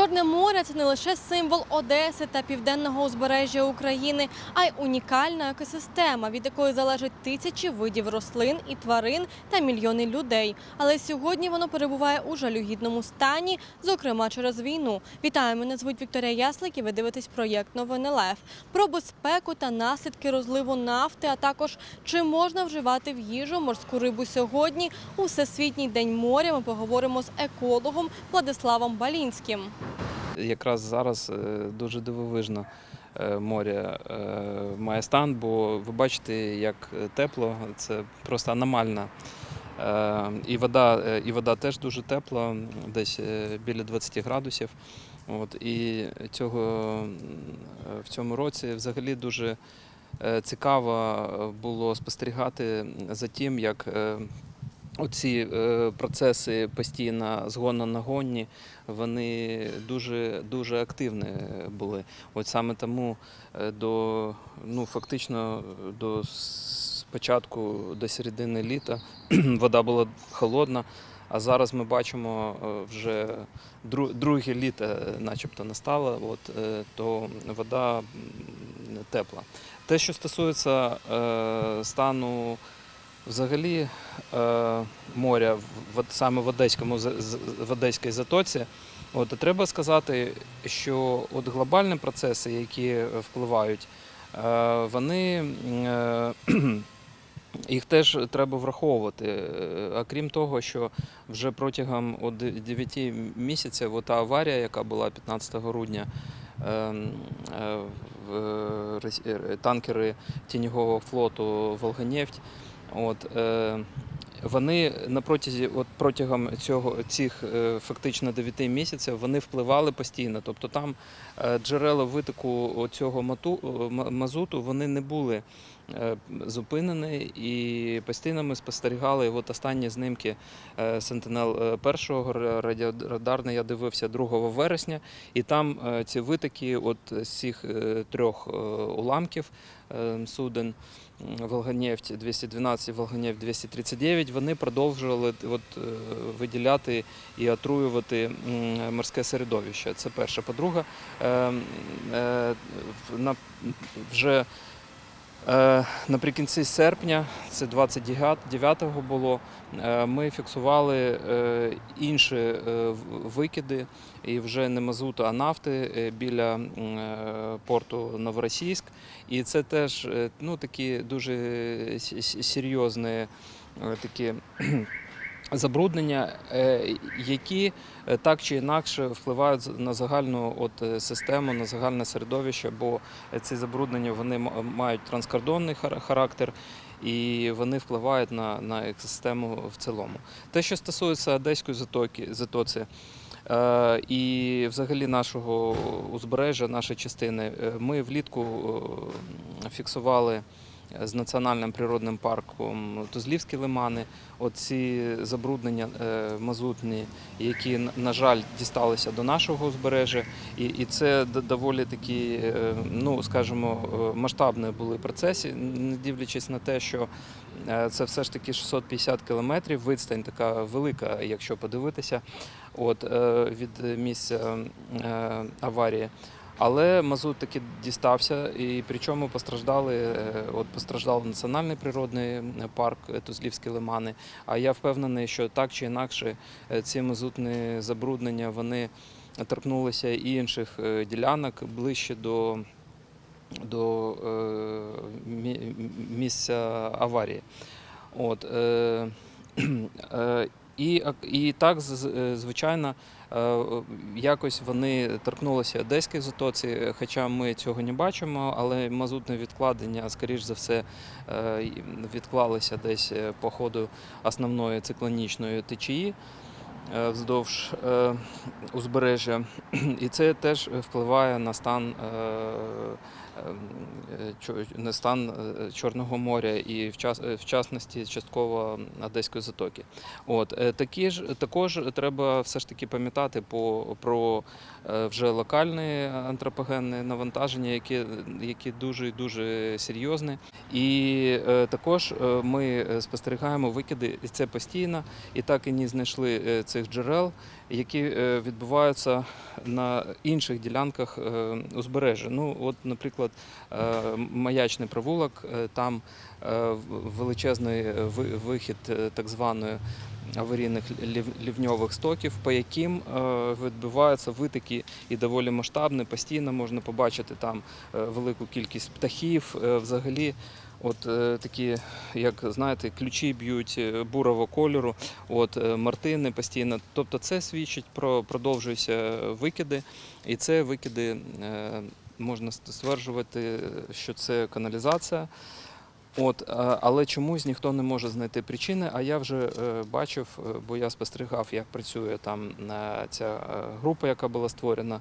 Чорне море це не лише символ Одеси та південного узбережжя України, а й унікальна екосистема, від якої залежать тисячі видів рослин і тварин та мільйони людей. Але сьогодні воно перебуває у жалюгідному стані, зокрема через війну. Вітаю, мене звуть Вікторія Яслик і ви дивитесь проєкт Новини Лев. Про безпеку та наслідки розливу нафти, а також чи можна вживати в їжу морську рибу сьогодні. У Всесвітній день моря ми поговоримо з екологом Владиславом Балінським. Якраз зараз е, дуже дивовижно е, море е, має стан, бо ви бачите, як тепло, це просто аномально. Е, І вода, і вода теж дуже тепла, десь біля 20 градусів. От, і цього, в цьому році взагалі дуже цікаво було спостерігати за тим, як оці е, процеси постійно згону на гонні, вони дуже, дуже активні були. От саме тому е, до, ну, фактично до с- початку, до середини літа вода була холодна, а зараз ми бачимо е, вже друге літо начебто настало, от, то вода тепла. Те, що стосується стану взагалі е, моря, саме в Одеському в Одеській затоці, от, треба сказати, що от глобальні процеси, які впливають, е, вони е, їх теж треба враховувати. А крім того, що вже протягом от 9 місяців та аварія, яка була 15 грудня, танкери тіньового флоту Волганефть. От, е, вони на протязі, от протягом цього цих е, фактично 9 місяців вони впливали постійно. Тобто там е, джерела витоку цього мату, м- мазуту вони не були е, зупинені, і постійно ми спостерігали от останні знимки Сентинел першого радіорадарний я дивився 2 вересня, і там е, ці витоки от з цих е, трьох е, уламків е, суден. М, Волганефть 212, Волганефть 239, вони продовжували от, е, виділяти і отруювати морське середовище. Це перше. По-друге, е, е, вже наприкінці серпня, це 29-го було, е, ми фіксували е, інші е, викиди, і вже не мазуту, а нафти е, біля е, порту Новоросійськ. І це теж е, ну, такі дуже серйозні е, такі забруднення, е, які е, так чи інакше впливають на загальну от, е, систему, на загальне середовище, бо ці забруднення вони мають транскордонний характер. І вони впливають на, на екосистему в цілому. Те, що стосується Одеської затоки, затоці і взагалі нашого узбережжя, нашої частини, ми влітку фіксували з національним природним парком Тузлівські лимани. Оці забруднення е, мазутні, які, на- жаль, дісталися до нашого узбережжя, і, і це доволі такі, е, ну скажімо, е, масштабні були процеси, не дивлячись на те, що це все ж таки 650 кілометрів, відстань така велика, якщо подивитися, от, від місця аварії. Але мазут таки дістався, і причому постраждали, е, от постраждав національний природний парк е, Тузлівські лимани. А я впевнений, що так чи інакше е, ці мазутні забруднення вони торкнулися і інших е, ділянок ближче до, до е, місця аварії. От, е, е, і, і так, е, звичайно, е, якось вони торкнулися одеських затоці, хоча ми цього не бачимо, але мазутне відкладення, скоріш за все, е, відклалися десь е, по ходу основної циклонічної течії е, вздовж е, узбережжя. І це теж впливає на стан. Ем, е, на стан е, Чорного моря і е, в частності частково Одеської затоки. От такі ж також треба все ж таки пам'ятати по про вже локальне антропогенне навантаження, яке дуже і дуже серйозне. І е, також е, ми е, спостерігаємо викиди, і це постійно, і так і не знайшли цих джерел, які відбуваються на інших ділянках узбережжя. Ну, от, наприклад, маячний провулок, там величезний вихід так званої аварійних лівньових стоків, по яким е, відбуваються витоки і доволі масштабні. Постійно можна побачити там е, велику кількість птахів. Е, Взагалі, от такі, як знаєте, ключі б'ють бурого кольору, от мартини постійно. Тобто, це свідчить про продовжуються викиди, і це викиди. Можна стверджувати, що це каналізація. От, е, але чомусь ніхто не може знайти причини. А я вже е, бачив, е, бо я спостерігав, як працює там ця група, яка була створена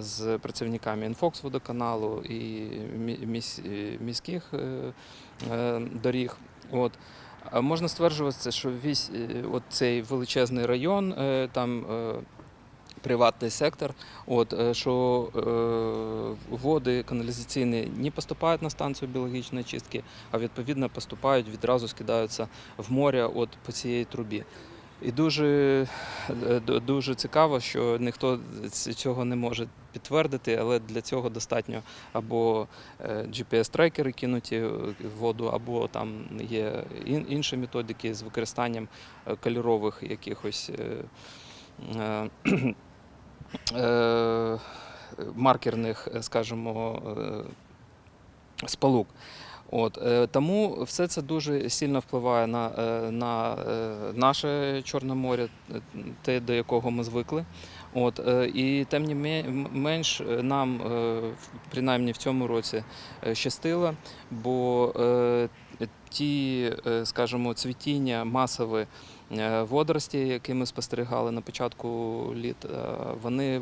з працівниками Інфокс водоканалу і мі- міс- міських доріг. От. Можна стверджувати, що весь цей величезний район, там приватний сектор, от, е, що е, води каналізаційні не поступають на станцію біологічної чистки, а відповідно поступають, відразу скидаються в море от по цієї трубі. І дуже, е, дуже цікаво, що ніхто цього не може підтвердити, але для цього достатньо або е, GPS-трекери кинуті в воду, або там є інші методики з використанням кольорових якихось маркерних, е, скажімо, е, сполук. От, е, тому все це дуже сильно впливає на, е, на е, наше Чорне море, е, те, до якого ми звикли. От, е, і тим не менш е, нам, е, принаймні в цьому році, е, щастило, бо е, ті, е, скажімо, цвітіння масові е, водорості, які ми спостерігали на початку літ, е, вони,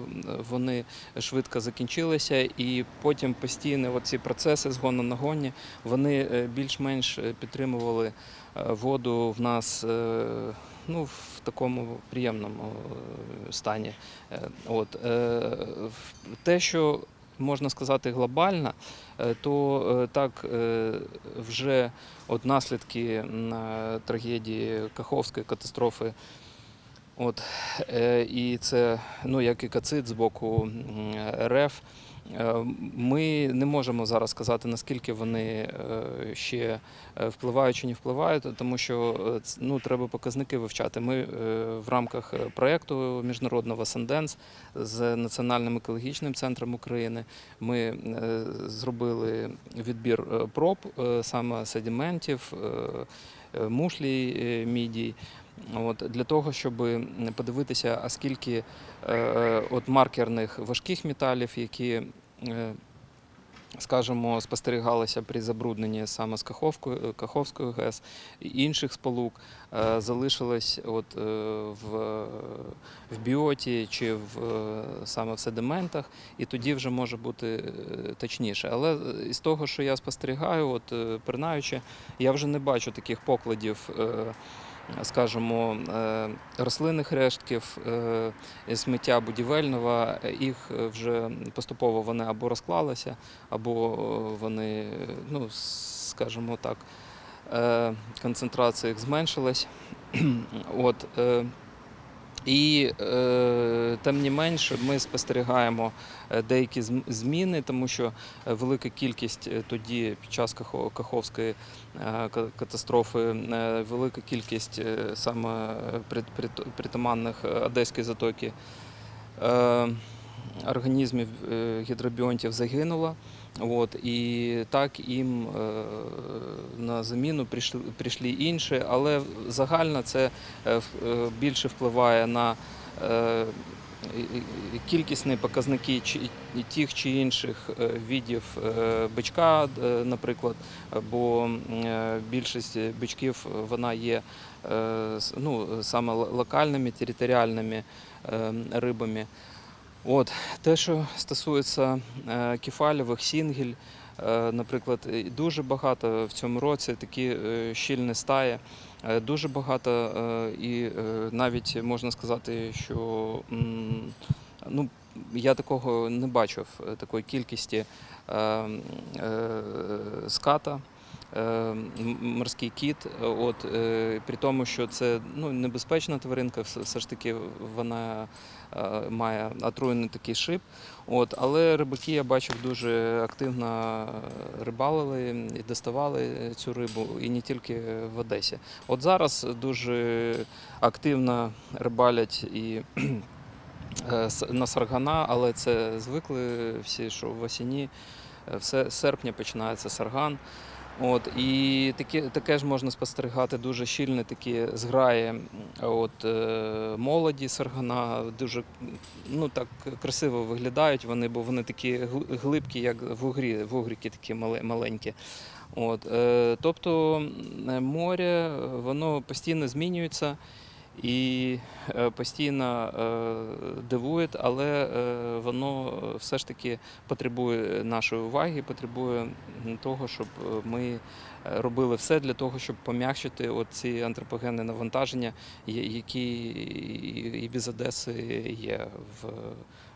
вони швидко закінчилися, і потім постійно ці процеси згону на гоні, вони е, більш-менш е, підтримували е, воду в нас е, ну, в такому приємному е, стані. Е, От, е, те, що можна сказати глобально, е, то е, так е, вже от наслідки трагедії Каховської катастрофи. От, і це ну, як і кацит з боку РФ. Е, Ми не можемо зараз сказати, наскільки вони е, ще е, впливають чи не впливають, тому що ну, треба показники вивчати. Ми в рамках проєкту міжнародного Санденс з Національним екологічним центром України ми зробили відбір проб саме е, мушлі мідій. От, для того, щоб подивитися, а скільки е, от маркерних важких металів, які, е, скажімо, спостерігалися при забрудненні саме з Каховкою, Каховської ГЕС і інших сполук, е, залишилось от, е, в, в біоті чи в, е, саме в седиментах, і тоді вже може бути е, точніше. Але е, із того, що я спостерігаю, от, е, принаючи, я вже не бачу таких покладів. Скажімо, е, рослинних рештків, е, сміття будівельного, їх вже поступово вони або розклалися, або е, вони, ну, скажімо так, концентрація їх зменшилась. От, і е, тим не менш ми спостерігаємо е, деякі зміни, тому що е, велика кількість тоді під час Кахо- Каховської катастрофи, велика кількість саме прит- прит- притаманних Одеської затоки організмів гідробіонтів загинула. От, і так їм е, на заміну прийшли, прийшли інші, але загально це е, е, більше впливає на кількісні показники тих чи інших видів бичка, наприклад, бо більшість бичків вона є ну, саме локальними, територіальними рибами. От, те, що стосується е, кефалівих, сінгель, е, наприклад, дуже багато в цьому році такі е, щільні стаї, е, дуже багато, е, і е, навіть можна сказати, що м, ну, я такого не бачив, е, такої кількості е, е, ската. Е, морський кіт. Е, От, е, при тому, що це ну, небезпечна тваринка, все, ж таки вона має отруєний такий шип. От, але рибаки, я бачив, дуже активно рибалили і доставали цю рибу, і не тільки в Одесі. От зараз дуже активно рибалять і на саргана, але це звикли всі, що в осені, е, все серпня починається сарган. От, і таке, таке ж можна спостерігати дуже щільне такі зграї от, е, молоді саргана, дуже ну, так красиво виглядають вони, бо вони такі глибкі, як вугрі, вугріки такі мале- маленькі. От, е, тобто море воно постійно змінюється і е, постійно е, дивує, але е, воно все ж таки потребує нашої уваги, потребує того, щоб ми робили все для того, щоб пом'якшити ці антропогенне навантаження, які і- без Одеси є в.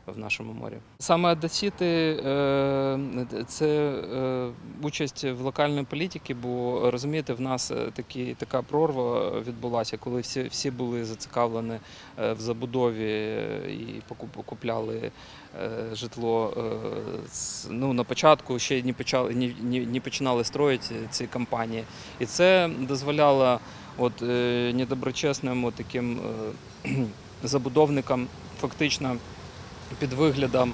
В нашому морі саме одесіти е, це е, участь в локальній політиці, бо розумієте, в нас е, такі, така прорва відбулася, коли всі, всі були зацікавлені в забудові і купляли житло. е, Ну, на початку ще не почали не, не, не починали строїти ці компанії. І це дозволяло от, е, недоброчесним от таким е, забудовникам фактично під виглядом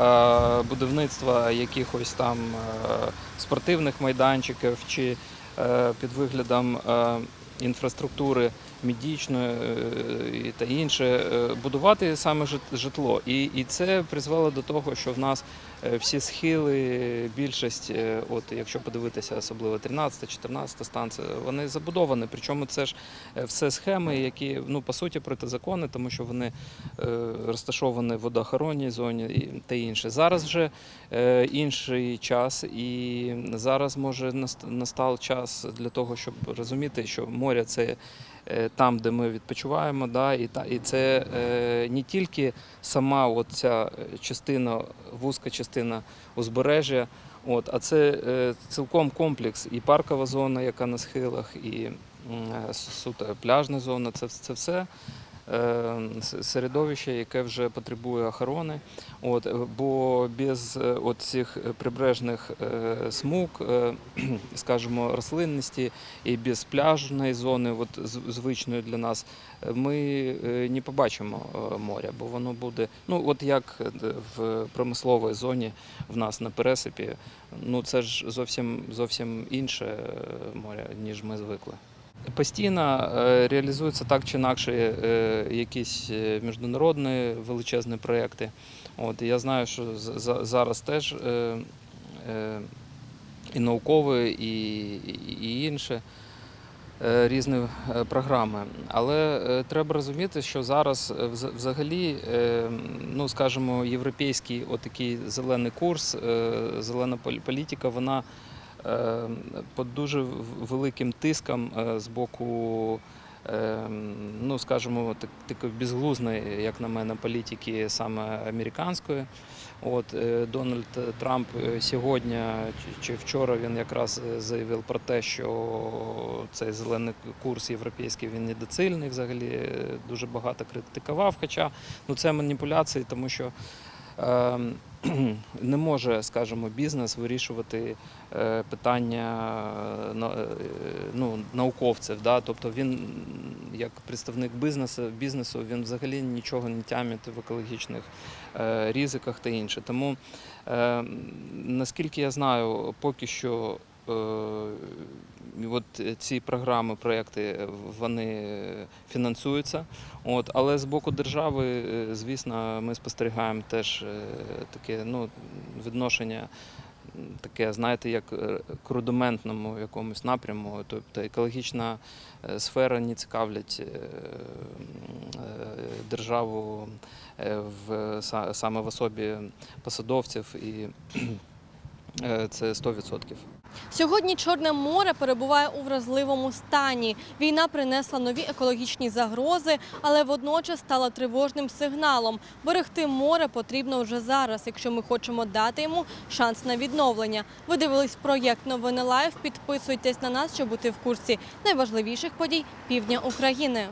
е, будівництва якихось там е, спортивних майданчиків чи е, під виглядом е, інфраструктури медичної е, та інше, е, будувати саме житло. І, і це призвело до того, що в нас е, всі схили, більшість, от якщо подивитися, особливо 13-14 станція, вони забудовані. Причому це ж все схеми, які ну по суті протизаконні, тому що вони розташовані в водоохоронній зоні та інше. Зараз вже інший час, і зараз може настав час для того, щоб розуміти, що море це. Е, Там, де ми відпочиваємо, да, і, і це е, не тільки сама оця е, частина, вузька частина узбережжя, от, а це цілком комплекс і паркова зона, яка на схилах, і суто пляжна зона. Це, це все середовище, яке вже потребує охорони. От, е, бо без е, от цих е, прибережних е, смуг, е, скажімо, рослинності і без пляжної зони, от, звичної для нас, е, ми е, не побачимо е, моря, бо воно буде, ну от як е, в промисловій зоні в нас на пересипі, ну це ж зовсім зовсім інше е, море, ніж ми звикли. Постійно е, реалізуються так чи інакше е, якісь е, міжнародні величезні проекти. От, я знаю, що за- зараз теж і наукові, і, і- і інше е, різні програми. Але треба розуміти, що зараз взагалі, ну скажімо, європейський отакий зелений курс, зелена полі- політика, вона під дуже великим тиском е, з боку. е, Ну, скажімо, так, такої безглузної, як на мене, політики саме американської. От е, Дональд Трамп е, сьогодні чи- вчора він якраз заявив про те, що цей зелений курс європейський він недоцільний. Взагалі дуже багато критикував. Хоча ну це маніпуляції, тому що. Не може, скажімо, бізнес вирішувати е, питання е, е, ну, науковців. Да? Тобто він, як представник бізнесу, бізнесу, він взагалі нічого не тямить в екологічних ризиках та інше. Тому, наскільки я знаю, поки що от ці програми, проекти, вони фінансуються. От, але з боку держави, е, звісно, ми спостерігаємо теж е, таке ну, відношення. Таке, знаєте, як е, к рудиментному якомусь напряму, тобто екологічна е, сфера не цікавлять е, е, державу е, в саме в особі посадовців і Е, Це 100%. Сьогодні Чорне море перебуває у вразливому стані. Війна принесла нові екологічні загрози, але водночас стала тривожним сигналом. Берегти море потрібно вже зараз, якщо ми хочемо дати йому шанс на відновлення. Ви дивились проєкт Новини Лайф. Підписуйтесь на нас, щоб бути в курсі найважливіших подій півдня України.